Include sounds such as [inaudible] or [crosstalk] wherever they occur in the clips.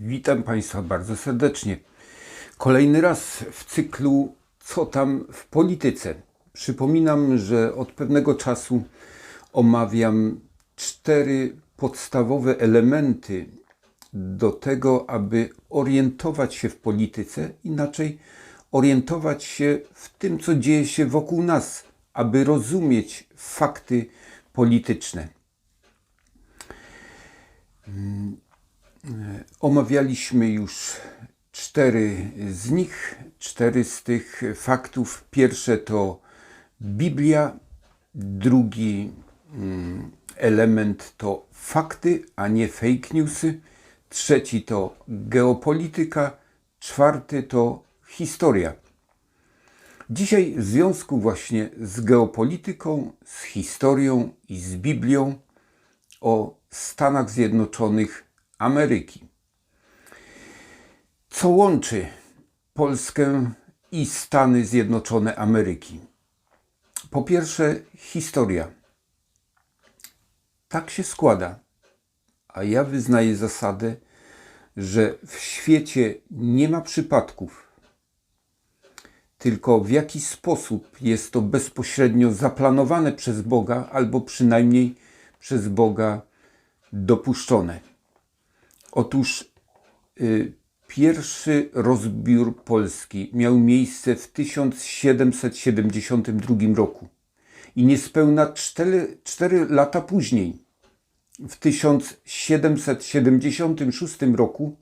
Witam Państwa bardzo serdecznie. Kolejny raz w cyklu Co tam w polityce. Przypominam, że od pewnego czasu omawiam cztery podstawowe elementy do tego, aby orientować się w polityce, inaczej orientować się w tym, co dzieje się wokół nas, aby rozumieć fakty polityczne. Omawialiśmy już cztery z nich, cztery z tych faktów. Pierwsze to Biblia, drugi mm, element to fakty, a nie fake newsy, trzeci to geopolityka, czwarty to historia. Dzisiaj w związku właśnie z geopolityką, z historią i z Biblią o Stanach Zjednoczonych Ameryki. Co łączy Polskę i Stany Zjednoczone Ameryki? Po pierwsze, historia. Tak się składa, a ja wyznaję zasadę, że w świecie nie ma przypadków, tylko w jaki sposób jest to bezpośrednio zaplanowane przez Boga, albo przynajmniej przez Boga dopuszczone. Otóż y, pierwszy rozbiór Polski miał miejsce w 1772 roku i niespełna 4, 4 lata później, w 1776 roku,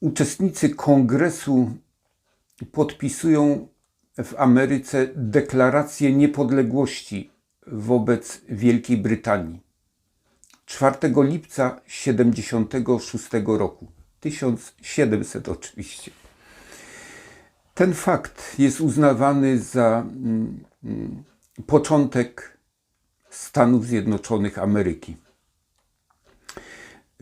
uczestnicy kongresu podpisują w Ameryce deklarację niepodległości wobec Wielkiej Brytanii. 4 lipca 76 roku. 1700 oczywiście. Ten fakt jest uznawany za mm, mm, początek Stanów Zjednoczonych Ameryki.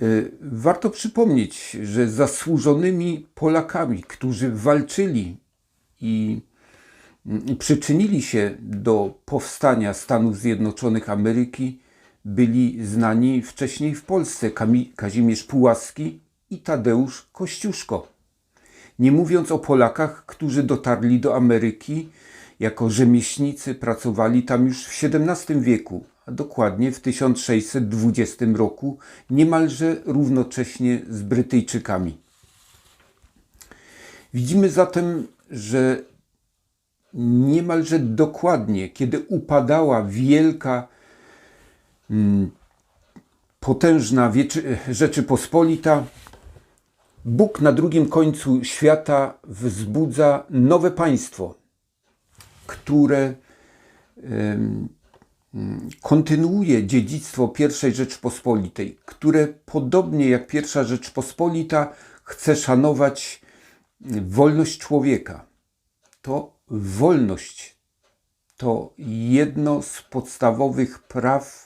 Y, Warto przypomnieć, że zasłużonymi Polakami, którzy walczyli i mm, przyczynili się do powstania Stanów Zjednoczonych Ameryki, byli znani wcześniej w Polsce Kazimierz Pułaski i Tadeusz Kościuszko. Nie mówiąc o Polakach, którzy dotarli do Ameryki jako rzemieślnicy, pracowali tam już w XVII wieku, a dokładnie w 1620 roku, niemalże równocześnie z Brytyjczykami. Widzimy zatem, że niemalże dokładnie, kiedy upadała wielka potężna Wieczy, Rzeczypospolita, Bóg na drugim końcu świata wzbudza nowe państwo, które em, kontynuuje dziedzictwo I Rzeczpospolitej, które podobnie jak I Rzeczpospolita chce szanować wolność człowieka. To wolność to jedno z podstawowych praw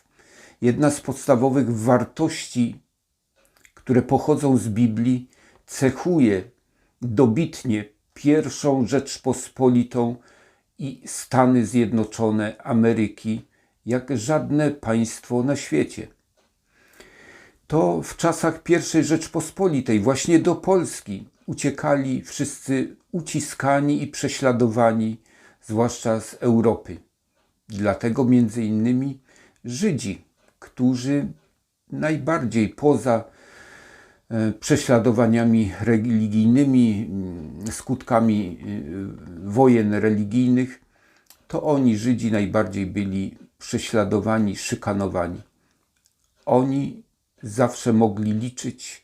jedna z podstawowych wartości, które pochodzą z Biblii, cechuje dobitnie pierwszą Rzeczpospolitą i Stany Zjednoczone Ameryki, jak żadne państwo na świecie. To w czasach I Rzeczpospolitej, właśnie do Polski, uciekali wszyscy uciskani i prześladowani, zwłaszcza z Europy. Dlatego między innymi Żydzi którzy najbardziej poza e, prześladowaniami religijnymi, mm, skutkami e, wojen religijnych, to oni, Żydzi, najbardziej byli prześladowani, szykanowani. Oni zawsze mogli liczyć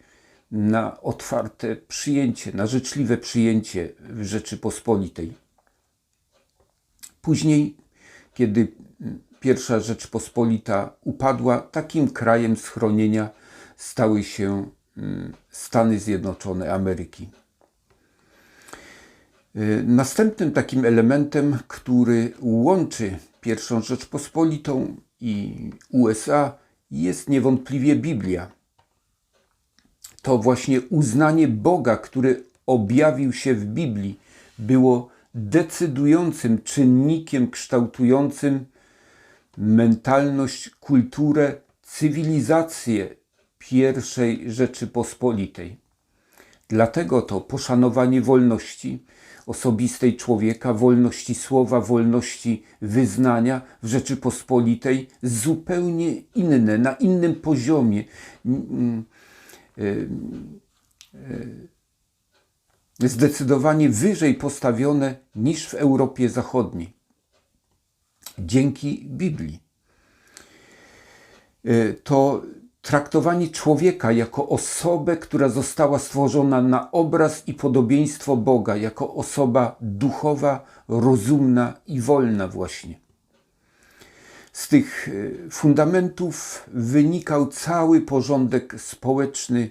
na otwarte przyjęcie, na życzliwe przyjęcie w Rzeczypospolitej. Później, kiedy Pierwsza Rzeczpospolita upadła, takim krajem schronienia stały się mm, Stany Zjednoczone Ameryki. Y, następnym takim elementem, który łączy Pierwszą Rzeczpospolitą i USA, jest niewątpliwie Biblia. To właśnie uznanie Boga, który objawił się w Biblii, było decydującym czynnikiem kształtującym mentalność, kulturę, cywilizację I Rzeczypospolitej. Dlatego to poszanowanie wolności osobistej człowieka, wolności słowa, wolności wyznania w Rzeczypospolitej zupełnie inne, na innym poziomie. Zdecydowanie wyżej postawione niż w Europie Zachodniej. Dzięki Biblii. Y, To traktowanie człowieka jako osobę, która została stworzona na obraz i podobieństwo Boga, jako osoba duchowa, rozumna i wolna, właśnie. Z tych y, fundamentów wynikał cały porządek społeczny,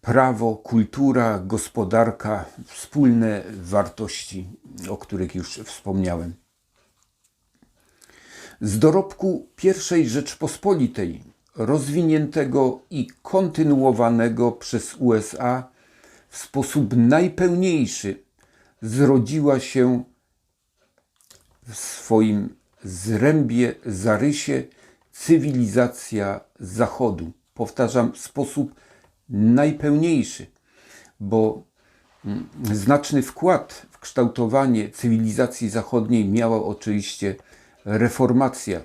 prawo, kultura, gospodarka, wspólne wartości, o których już wspomniałem. Z dorobku I Rzeczpospolitej, rozwiniętego i kontynuowanego przez USA w sposób najpełniejszy, zrodziła się w swoim zrębie, zarysie cywilizacja Zachodu. Powtarzam, w sposób najpełniejszy, bo mm, znaczny wkład w kształtowanie cywilizacji zachodniej miała oczywiście reformacja.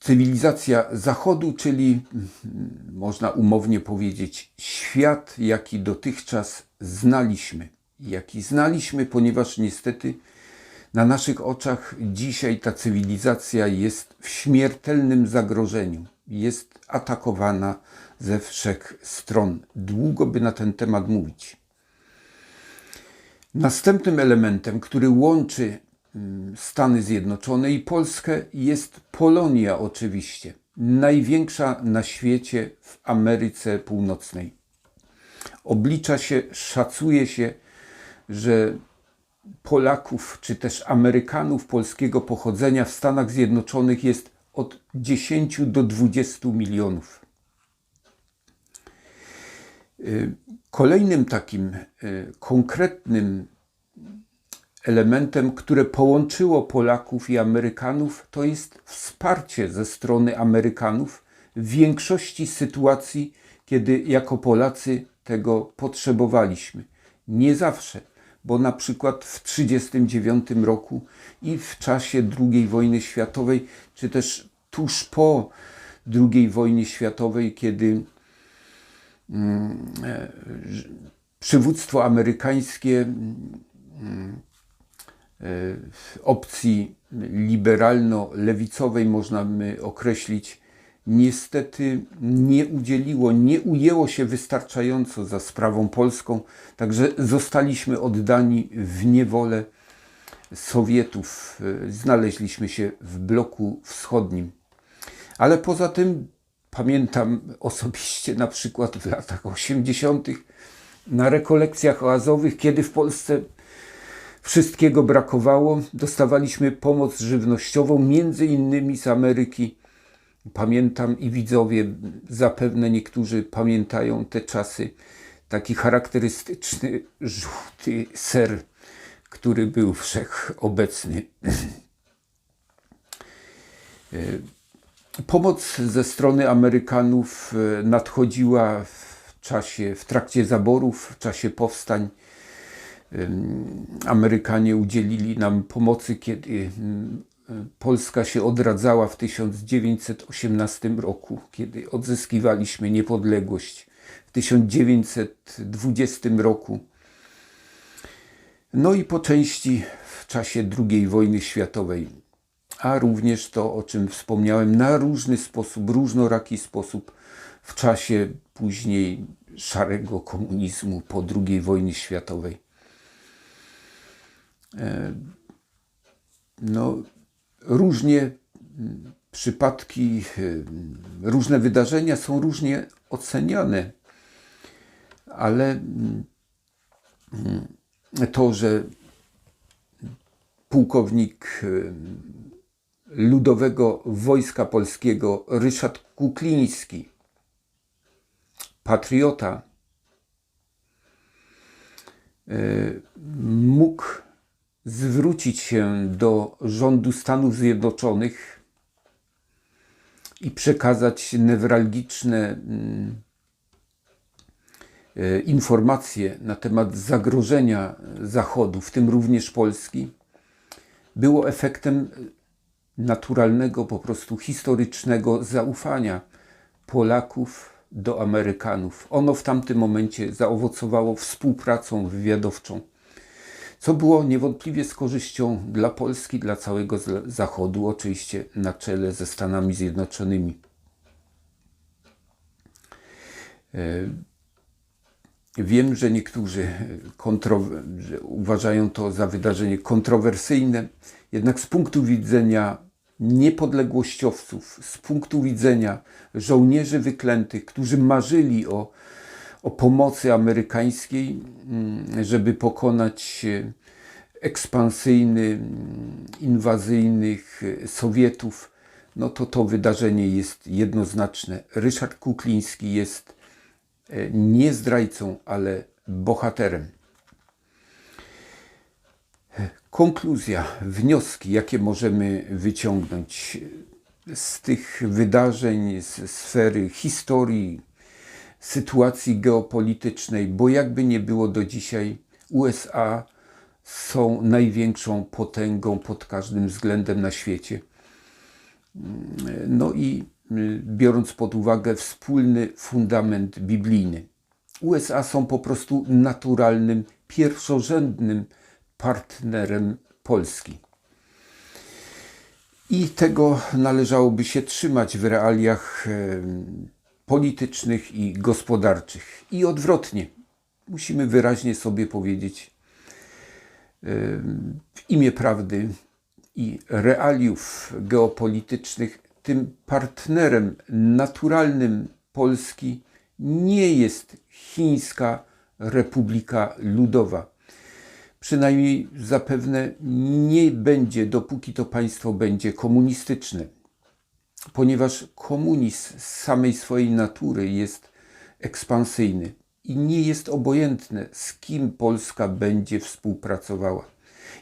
Cywilizacja Zachodu, czyli można umownie powiedzieć świat, jaki dotychczas znaliśmy. Jaki znaliśmy, ponieważ niestety na naszych oczach dzisiaj ta cywilizacja jest w śmiertelnym zagrożeniu. Jest atakowana ze wszech stron. Długo by na ten temat mówić. Następnym elementem, który łączy mm, Stany Zjednoczone i Polskę, jest Polonia, oczywiście. Największa na świecie w Ameryce Północnej. Oblicza się, szacuje się, że Polaków czy też Amerykanów polskiego pochodzenia w Stanach Zjednoczonych jest od 10 do 20 milionów. Kolejnym takim y, konkretnym elementem, które połączyło Polaków i Amerykanów, to jest wsparcie ze strony Amerykanów w większości sytuacji, kiedy jako Polacy tego potrzebowaliśmy. Nie zawsze, bo na przykład w 1939 roku i w czasie II wojny światowej, czy też tuż po II wojnie światowej, kiedy przywództwo amerykańskie opcji liberalno-lewicowej, można by określić, niestety nie udzieliło, nie ujęło się wystarczająco za sprawą polską, także zostaliśmy oddani w niewolę Sowietów. Znaleźliśmy się w bloku wschodnim. Ale poza tym pamiętam osobiście na przykład w latach 80. na rekolekcjach oazowych, kiedy w Polsce wszystkiego brakowało, dostawaliśmy pomoc żywnościową, między innymi z Ameryki. Pamiętam i widzowie, zapewne niektórzy pamiętają te czasy, taki charakterystyczny żółty ser, który był wszechobecny. [clears throat] Pomoc ze strony Amerykanów e, nadchodziła w czasie, w trakcie zaborów, w czasie powstań. Amerykanie udzielili nam pomocy, kiedy Polska się odradzała w 1918 roku, kiedy odzyskiwaliśmy niepodległość. W 1920 roku. No i po części w czasie II wojny światowej a również to, o czym wspomniałem, na różny sposób, różnoraki sposób w czasie później szarego komunizmu po II wojnie światowej. E, no, różnie przypadki, e, różne wydarzenia są różnie oceniane, ale to, że pułkownik e, Ludowego Wojska Polskiego Ryszard Kukliński, patriota, e, mógł zwrócić się do rządu Stanów Zjednoczonych i przekazać newralgiczne mm, e, informacje na temat zagrożenia Zachodu, w tym również Polski, było efektem naturalnego, po prostu historycznego zaufania Polaków do Amerykanów. Ono w tamtym momencie zaowocowało współpracą wywiadowczą, co było niewątpliwie z korzyścią dla Polski, dla całego Zachodu, oczywiście na czele ze Stanami Zjednoczonymi. E, wiem, że niektórzy że uważają to za wydarzenie kontrowersyjne, jednak z punktu widzenia niepodległościowców, z punktu widzenia żołnierzy wyklętych, którzy marzyli o, o pomocy amerykańskiej, mm, żeby pokonać ekspansyjny, mm, inwazyjnych Sowietów, no to to wydarzenie jest jednoznaczne. Ryszard Kukliński jest e, nie zdrajcą, ale bohaterem. Konkluzja, wnioski, jakie możemy wyciągnąć z tych wydarzeń, z sfery historii, sytuacji geopolitycznej, bo jakby nie było do dzisiaj, USA są największą potęgą pod każdym względem na świecie. No i y, biorąc pod uwagę wspólny fundament biblijny, USA są po prostu naturalnym, pierwszorzędnym partnerem Polski. I tego należałoby się trzymać w realiach politycznych i gospodarczych. I odwrotnie. Musimy wyraźnie sobie powiedzieć w imię prawdy i realiów geopolitycznych, tym partnerem naturalnym Polski nie jest Chińska Republika Ludowa przynajmniej zapewne nie będzie, dopóki to państwo będzie komunistyczne, ponieważ komunizm z samej swojej natury jest ekspansyjny i nie jest obojętne, z kim Polska będzie współpracowała.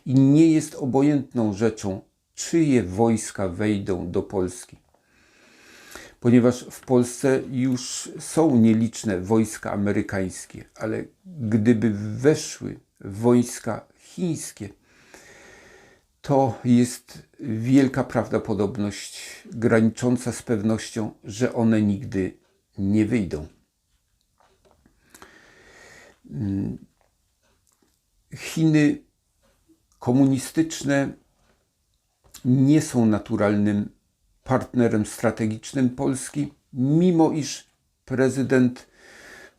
I nie jest obojętną rzeczą, czyje wojska wejdą do Polski. Ponieważ w Polsce już są nieliczne wojska amerykańskie, ale gdyby weszły wojska chińskie, to jest wielka prawdopodobność granicząca z pewnością, że one nigdy nie wyjdą. Chiny komunistyczne nie są naturalnym partnerem strategicznym Polski, mimo iż prezydent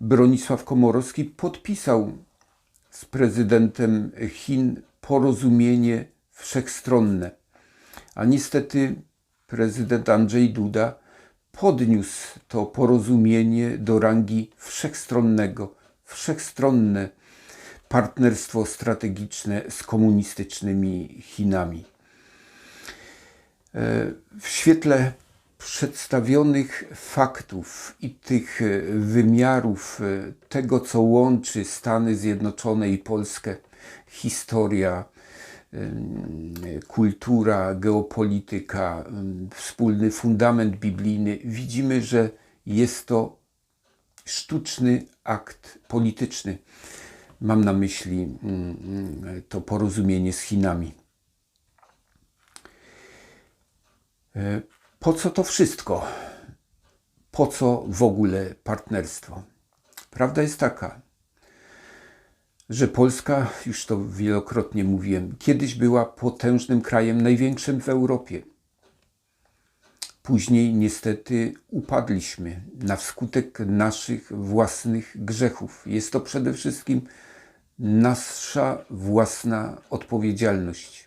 Bronisław Komorowski podpisał z prezydentem Chin porozumienie wszechstronne. A niestety prezydent Andrzej Duda podniósł to porozumienie do rangi wszechstronnego, wszechstronne partnerstwo strategiczne z komunistycznymi Chinami. E, w świetle przedstawionych faktów i tych e, wymiarów e, tego, co łączy Stany Zjednoczone i Polskę, historia, kultura, geopolityka, wspólny fundament biblijny, widzimy, że jest to sztuczny akt polityczny. Mam na myśli to porozumienie z Chinami. Po co to wszystko? Po co w ogóle partnerstwo? Prawda jest taka, że Polska, już to wielokrotnie mówiłem, kiedyś była potężnym krajem, największym w Europie. Później niestety upadliśmy na wskutek naszych własnych grzechów. Jest to przede wszystkim nasza własna odpowiedzialność.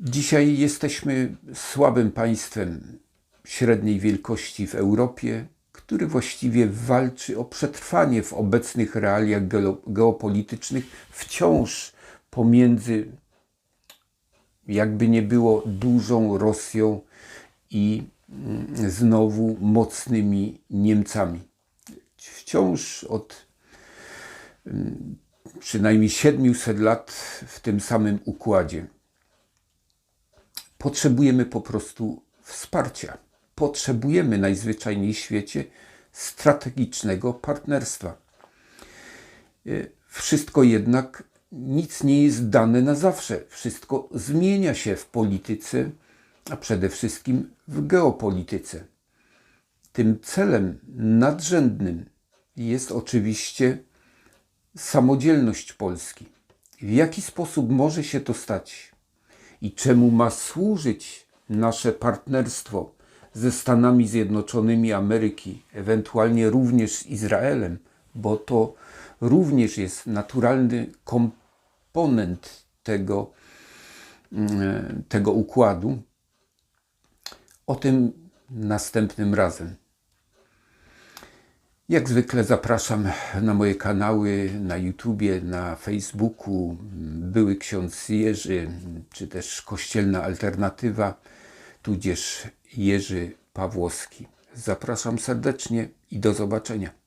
Dzisiaj jesteśmy słabym państwem średniej wielkości w Europie, który właściwie walczy o przetrwanie w obecnych realiach geopolitycznych, wciąż pomiędzy, jakby nie było, dużą Rosją i mm, znowu mocnymi Niemcami. Wciąż od mm, przynajmniej 700 lat w tym samym układzie. Potrzebujemy po prostu wsparcia. Potrzebujemy najzwyczajniej w świecie strategicznego partnerstwa. Y, Wszystko jednak, nic nie jest dane na zawsze. Wszystko zmienia się w polityce, a przede wszystkim w geopolityce. Tym celem nadrzędnym jest oczywiście samodzielność Polski. W jaki sposób może się to stać i czemu ma służyć nasze partnerstwo ze Stanami Zjednoczonymi Ameryki, ewentualnie również z Izraelem, bo to również jest naturalny komponent tego, mm, tego układu. O tym następnym razem. Jak zwykle zapraszam na moje kanały na YouTubie, na Facebooku, były ksiądz Jerzy, czy też kościelna alternatywa, tudzież Jerzy Pawłowski. Zapraszam serdecznie i do zobaczenia.